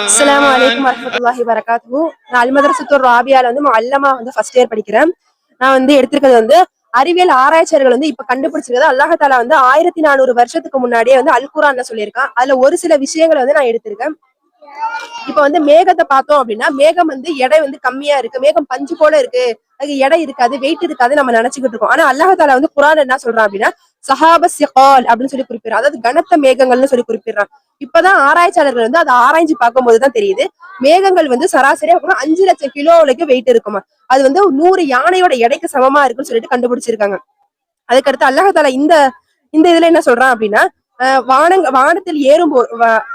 அஸ்லாம் வலைக்கம் வரமத்துல்லாஹி வரகாத்து நான் அல்மதரசத்தூர் ராபியால வந்து அல்லமா வந்து ஃபர்ஸ்ட் இயர் படிக்கிறேன். நான் வந்து எடுத்திருக்கிறது வந்து அறிவியல் ஆராய்ச்சியாளர்கள் வந்து இப்ப கண்டுபிடிச்சிருக்கிறது. அல்லாஹால வந்து ஆயிரத்தி நானூறு வருஷத்துக்கு முன்னாடியே வந்து அல்குரான்ல சொல்லியிருக்கான். அதுல ஒரு சில விஷயங்களை வந்து நான் எடுத்திருக்கேன். இப்ப வந்து மேகத்தை பார்த்தோம் அப்படின்னா மேகம் வந்து எடை வந்து கம்மியா இருக்கு. மேகம் பஞ்சு போல இருக்கு. அது எடை இருக்காது வெயிட் இருக்காது நம்ம நினைச்சுக்கிட்டு இருக்கோம். ஆனா அல்லாஹால வந்து குரான் என்ன சொல்றான் அப்படின்னா சஹாப சிகால் அப்படின்னு சொல்லி குறிப்பிடுறான் அதாவது கனத்த மேகங்கள்னு சொல்லி குறிப்பிடுறான் இப்பதான் ஆராய்ச்சியாளர்கள் வந்து அதை ஆராய்ச்சி பார்க்கும்போது தான் தெரியுது. மேகங்கள் வந்து சராசரியா அஞ்சு லட்சம் கிலோ வரைக்கும் வெயிட் இருக்குமா? அது வந்து நூறு யானையோட எடைக்கு சமமா இருக்குன்னு சொல்லிட்டு கண்டுபிடிச்சிருக்காங்க. அதுக்கடுத்து அல்லாஹால இந்த இந்த இதுல என்ன சொல்றான் அப்படின்னா வானங்க வானத்தில் ஏறும் போ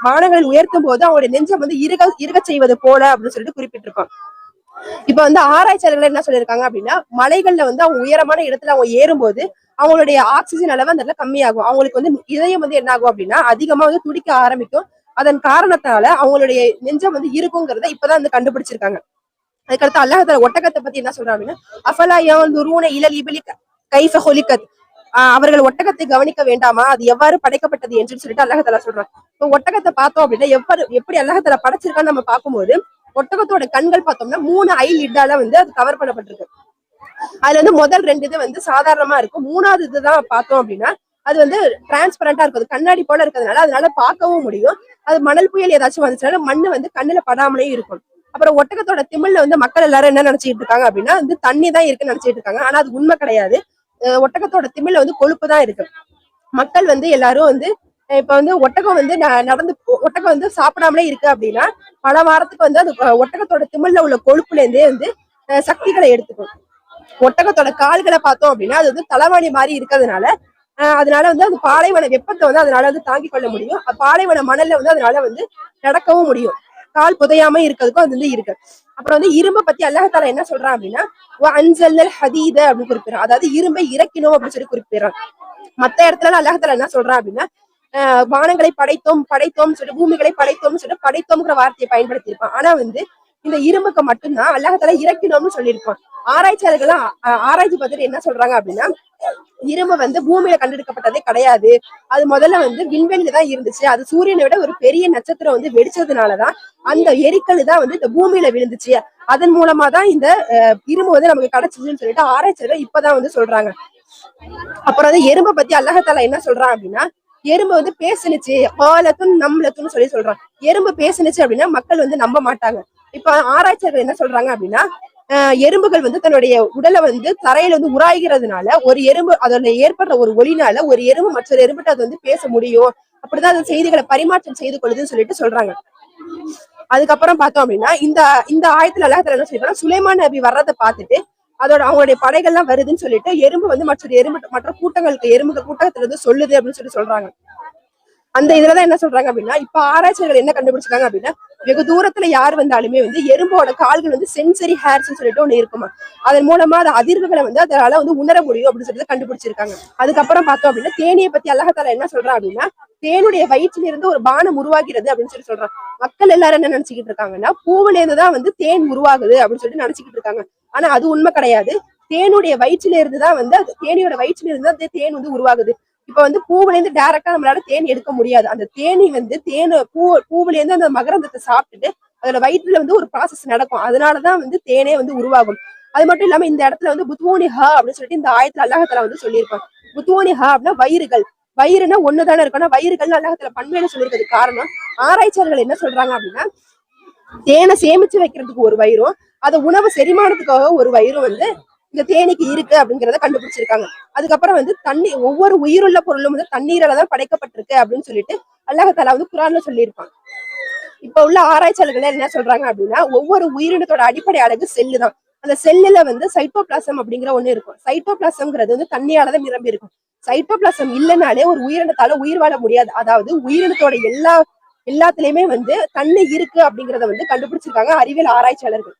வானங்களில் உயர்த்தும் போது அவங்களுடைய நெஞ்சம் வந்து இருக இருக செய்வது போல அப்படின்னு சொல்லிட்டு குறிப்பிட்டிருப்பான் இப்ப வந்து ஆராய்ச்சியாளர்கள் என்ன சொல்லியிருக்காங்க அப்படின்னா மலைகள்ல வந்து அவங்க உயரமான இடத்துல அவங்க ஏறும்போது அவங்களுடைய ஆக்சிஜன் அளவு அந்த இடத்துல கம்மியாகும். அவங்களுக்கு வந்து இதயம் வந்து என்ன ஆகும் அப்படின்னா அதிகமா வந்து துடிக்க ஆரம்பிக்கும். அதன் காரணத்தால அவங்களுடைய நெஞ்சம் வந்து இருக்குங்கிறத இப்பதான் வந்து கண்டுபிடிச்சிருக்காங்க. அதுக்கடுத்து அல்லாஹால ஒட்டகத்தை பத்தி என்ன சொல்றாங்க அப்படின்னா அஃபலா துருவன இலல் இபிலி கைஃப ஹொலிக்கத் ஆஹ் அவர்கள் ஒட்டகத்தை கவனிக்க வேண்டாமா? அது எவ்வாறு படைக்கப்பட்டது என்று சொல்லிட்டு அல்லாஹால சொல்றாங்க இப்போ ஒட்டகத்தை பார்த்தோம் அப்படின்னா எவ்வாறு எப்படி அல்லாஹால படைச்சிருக்கான்னு நம்ம பார்க்கும்போது ஒட்டகத்தோட கண்கள் பார்த்தோம்னா மூணு ஐ லிட்டால வந்து அது கவர் பண்ணப்பட்டிருக்கு. அதுல வந்து முதல் ரெண்டு இது வந்து சாதாரணமா இருக்கும். மூணாவது இதுதான் பார்த்தோம் அப்படின்னா அது வந்து டிரான்ஸ்பரண்டா இருக்கும். கண்ணாடி போல இருக்கிறதுனால அதனால பார்க்கவும் முடியும். அது மணல் புயல் ஏதாச்சும் வந்துச்சுனால மண்ணு வந்து கண்ணுல படாமலே இருக்கும். அப்புறம் ஒட்டகத்தோட திமிழ்ல வந்து மக்கள் எல்லாரும் என்ன நினைச்சிட்டு இருக்காங்க அப்படின்னா வந்து தண்ணி தான் இருக்குன்னு நினைச்சிட்டு இருக்காங்க. ஆனா அது உண்மை கிடையாது. ஒட்டகத்தோட திமிழ்ல வந்து கொழுப்பு தான் இருக்கு. மக்கள் வந்து எல்லாரும் வந்து இப்ப வந்து ஒட்டகம் வந்து ந- நடந்து ஒட்டகம் வந்து சாப்பிடாமலே இருக்கு அப்படின்னா பல வாரத்துக்கு வந்து அது ஒட்டகத்தோட திமிழ்ல உள்ள கொழுப்புல இருந்தே வந்து சக்திகளை எடுத்துக்கும். ஒட்டகத்தோட கால்களை பார்த்தோம் அப்படின்னா அது வந்து தலைவாணி மாதிரி இருக்கிறதுனால அதனால வந்து அந்த பாலைவன வெப்பத்தை வந்து அதனால வந்து தாங்கிக் கொள்ள முடியும். பாலைவன மணல்ல வந்து அதனால வந்து நடக்கவும் முடியும். கால் புதையாம இருக்கிறதுக்கும் அது வந்து இருக்கு. அப்புறம் வந்து இரும்பை பத்தி அல்லாஹால என்ன சொல்றான் அப்படின்னா அஞ்சல் ஹதீத அப்படின்னு குறிப்பிடுறான். அதாவது இரும்பை இறக்கணும் அப்படின்னு சொல்லி குறிப்பிடுறான். மத்த இடத்துல அல்லாஹால என்ன சொல்றான் அப்படின்னா வானங்களை படைத்தோம் படைத்தோம் சொல்லிட்டு பூமிகளை படைத்தோம்னு சொல்லிட்டு படைத்தோம்ங்கிற வார்த்தையை பயன்படுத்தியிருப்பான். ஆனா வந்து இந்த இரும்புக்கு மட்டும்தான் அல்லாஹத்தால இறக்கணும்னு சொல்லியிருப்பான். ஆராய்ச்சியாளர்கள் ஆராய்ச்சி பார்த்துட்டு என்ன சொல்றாங்க அப்படின்னா இரும்பு வந்து பூமியில கண்டெடுக்கப்பட்டதே கிடையாது. அது முதல்ல வந்து விண்வெளியில தான் இருந்துச்சு. அது சூரியனை விட ஒரு பெரிய நட்சத்திரம் வந்து வெடிச்சதுனாலதான் அந்த எரிக்கல் தான் வந்து இந்த பூமியில விழுந்துச்சு. அதன் மூலமா தான் இந்த அஹ், இரும்பு வந்து நமக்கு கிடைச்சிச்சுன்னு சொல்லிட்டு ஆராய்ச்சியாளர்கள் இப்பதான் வந்து சொல்றாங்க. அப்புறம் வந்து எறும்பை பத்தி அல்லாஹத்தால என்ன சொல்றான் அப்படின்னா எறும்பு வந்து பேசுனுச்சு ஆலத்தும் நம்மளத்துன்னு சொல்லி சொல்றான். எறும்பு பேசுனுச்சு அப்படின்னா மக்கள் வந்து நம்ப மாட்டாங்க. இப்ப ஆராய்ச்சியாளர்கள் என்ன சொல்றாங்க அப்படின்னா எறும்புகள் வந்து தன்னுடைய உடலை வந்து தரையில வந்து உராய்கிறதுனால ஒரு எறும்பு அதோட ஏற்படுற ஒரு ஒளினால ஒரு எறும்பு மற்றொரு எறும்புட்டு அது வந்து பேச முடியும். அப்படிதான் அந்த செய்திகளை பரிமாற்றம் செய்து கொள்ளுதுன்னு சொல்லிட்டு சொல்றாங்க. அதுக்கப்புறம் பார்த்தோம் அப்படின்னா இந்த இந்த ஆயத்துல அல்லாஹ் என்ன சொல்லிருக்காங்க சுலைமான் நபி வர்றதை பார்த்துட்டு அதோட அவங்களுடைய படைகள்லாம் வருதுன்னு சொல்லிட்டு எறும்பு வந்து மற்றொரு எறும்பு மற்ற கூட்டங்களுக்கு எறும்புகள் கூட்டத்துல இருந்து சொல்லுது அப்படின்னு சொல்லி சொல்றாங்க. அந்த இதுலதான் என்ன சொல்றாங்க அப்படின்னா இப்ப ஆராய்ச்சியாளர்கள் என்ன கண்டுபிடிச்சிருக்காங்க அப்படின்னா வெகு தூரத்துல யார் வந்தாலுமே வந்து எறும்போட கால்கள் வந்து சென்சரி ஹேர்ஸ் சொல்லிட்டு ஒன்னு இருக்குமா? அதன் மூலமா அது அதிர்வுகளை வந்து அதனால வந்து உணர முடியும் அப்படின்னு சொல்லிட்டு கண்டுபிடிச்சிருக்காங்க. அதுக்கப்புறம் பார்த்தோம் அப்படின்னா தேனியை பத்தி அழகத்தால என்ன சொல்றான் அப்படின்னா தேனுடைய வயிற்றுல இருந்து ஒரு பானம் உருவாகிறது அப்படின்னு சொல்லி சொல்றான். மக்கள் எல்லாரும் என்ன நினைச்சுக்கிட்டு இருக்காங்கன்னா பூவில இருந்துதான் வந்து தேன் உருவாகுது அப்படின்னு சொல்லிட்டு நினைச்சுக்கிட்டு இருக்காங்க. ஆனா அது உண்மை கிடையாது. தேனுடைய வயிற்றுல இருந்துதான் வந்து அது தேனியோட வயிற்றுல இருந்து தான் அந்த தேன் வந்து உருவாகுது. இப்ப வந்து பூவுல இருந்து டைரக்டா நம்மளால தேன் எடுக்க முடியாது. அந்த தேனி வந்து தேனு பூ பூவுல இருந்து அந்த மகரந்தத்தை சாப்பிட்டுட்டு அதோட வயிற்றுல வந்து ஒரு ப்ராசஸ் நடக்கும். அதனாலதான் வந்து தேனே வந்து உருவாகும். அது மட்டும் இல்லாம இந்த இடத்துல வந்து புத்துவோனி ஹ அப்படின்னு சொல்லிட்டு இந்த ஆயத்துல அல்லாஹத்துல வந்து சொல்லியிருப்பான் புத்வோனி ஹ அப்படின்னா வயிறுகள். வயிறுனா ஒண்ணுதானே இருக்கும். வயிறுகள் அல்லாஹத்துல பண்மையில சொல்லியிருக்கிறது காரணம் ஆராய்ச்சியாளர்கள் என்ன சொல்றாங்க அப்படின்னா தேனை சேமிச்சு வைக்கிறதுக்கு ஒரு வயிறும் அதை உணவு செரிமானத்துக்காக ஒரு வயிறும் வந்து இந்த தேனீக்கு இருக்கு அப்படிங்கறத கண்டுபிடிச்சிருக்காங்க. அதுக்கப்புறம் வந்து தண்ணி ஒவ்வொரு உயிருள்ள பொருளும் வந்து தண்ணீரால தான் படைக்கப்பட்டிருக்கு அப்படின்னு சொல்லிட்டு அல்லாஹாலா வந்து குரான்ல சொல்லியிருப்பாங்க இப்ப உள்ள ஆராய்ச்சியாளர்கள் என்ன சொல்றாங்க அப்படின்னா ஒவ்வொரு உயிரினத்தோட அடிப்படை அழகு செல்லு தான் அந்த செல்லுல வந்து சைட்டோபிளாசம் அப்படிங்கிற ஒண்ணு இருக்கும். சைட்டோபிளாசம்ங்கிறது வந்து தண்ணியாலதான் நிரம்பி இருக்கும். சைட்டோபிளாசம் இல்லைனாலே ஒரு உயிரினத்தால உயிர் வாழ முடியாது. அதாவது உயிரினத்தோட எல்லா எல்லாத்துலயுமே வந்து தண்ணி இருக்கு அப்படிங்கறத வந்து கண்டுபிடிச்சிருக்காங்க அறிவியல் ஆராய்ச்சியாளர்கள்.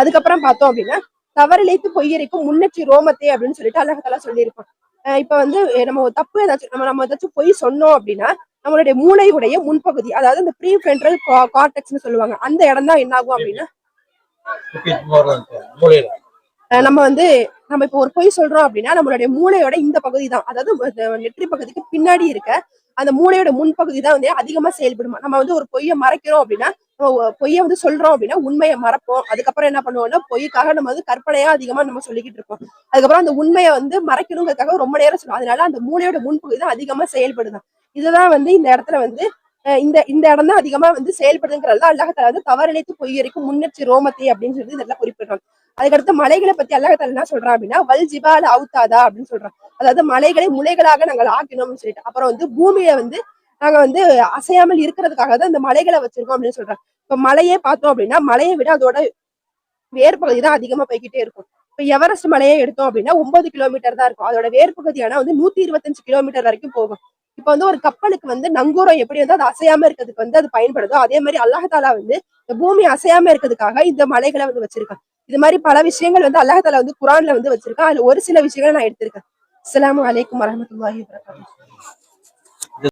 அதுக்கப்புறம் பார்த்தோம் அப்படின்னா தவறிழைத்து பொய்யரைக்கும் முன்னேற்றி ரோமத்தை அப்படின்னு சொல்லிட்டு அல்லாஹாலா சொல்லியிருப்பான் இப்ப வந்து நம்ம ஒரு தப்பு ஏதாச்சும் நம்ம நம்ம ஏதாச்சும் பொய் சொன்னோம் அப்படின்னா நம்மளுடைய மூளையுடைய முன்பகுதி அதாவது இந்த ப்ரீ ஃப்ரண்டல் கார்டெக்ஸ்னு சொல்லுவாங்க அந்த இடம் தான் என்ன ஆகும் அப்படின்னா நம்ம வந்து நம்ம இப்போ ஒரு பொய் சொல்றோம் அப்படின்னா நம்மளுடைய மூளையோட இந்த பகுதி தான் அதாவது நெற்றி பகுதிக்கு பின்னாடி இருக்க அந்த மூளையோட முன்பகுதி தான் வந்து அதிகமா செயல்படுமா? நம்ம வந்து ஒரு பொய்யை மறைக்கிறோம் அப்படின்னா பொய்யை வந்து சொல்றோம் அப்படின்னா உண்மையை மறப்போம். அதுக்கப்புறம் என்ன பண்ணுவோம்னா பொய்க்காக நம்ம வந்து கற்பனையா அதிகமா நம்ம சொல்லிக்கிட்டு இருப்போம். அதுக்கப்புறம் அந்த உண்மையை வந்து மறைக்கணுங்கிறதுக்காக ரொம்ப நேரம் சொல்லுவோம். அதனால அந்த மூளையோட முன்பகுதி தான் அதிகமா செயல்படுதான் இதுதான் வந்து இந்த இடத்துல வந்து இந்த இந்த இடம் தான் அதிகமா வந்து செயல்படுதுங்கிறதா அல்லாஹத்தால வந்து தவறிழைத்து பொய்யரிக்கும் முன்னெச்சி ரோமத்தை அப்படின்னு சொல்லி இதெல்லாம் குறிப்பிடுறாங்க. அதுக்கடுத்து மலைகளை பத்தி அல்லாஹத்தால என்ன சொல்றான் அப்படின்னா வல் ஜிபால அவுத்தாதா? அப்படின்னு சொல்றான் அதாவது மலைகளை முளைகளாக நாங்கள் ஆக்கினோம்னு சொல்லிட்டு. அப்புறம் வந்து பூமியை வந்து நாங்க வந்து அசையாமல் இருக்கிறதுக்காக தான் இந்த மலைகளை வச்சிருக்கோம் அப்படின்னு சொல்றாங்க. இப்ப மலையே பார்த்தோம் அப்படின்னா மலையை விட அதோட வேர் பகுதி தான் அதிகமா போய்கிட்டே இருக்கும். இப்ப எவரெஸ்ட் மலையை எடுத்தோம் அப்படின்னா ஒன்பது கிலோமீட்டர் தான் இருக்கும். அதோட வேர் பகுதியான வந்து நூத்தி இருபத்தஞ்சு கிலோமீட்டர் வரைக்கும் போகும். இப்ப வந்து ஒரு கப்பலுக்கு வந்து நங்கூரம் எப்படி வந்து அது அசையாம இருக்கிறதுக்கு வந்து அது பயன்படுதோ அதே மாதிரி அல்லாஹாலா வந்து இந்த பூமி அசையாம இருக்கிறதுக்காக இந்த மலைகளை வந்து வச்சிருக்கான். இது மாதிரி பல விஷயங்கள் வந்து அல்லாஹாலா வந்து குரான்ல வந்து வச்சிருக்கான். அதுல ஒரு சில விஷயங்களை நான் எடுத்திருக்கேன். அஸ்லாம் அலைக்கும் வரமத்துல வபரகாத்துஹு.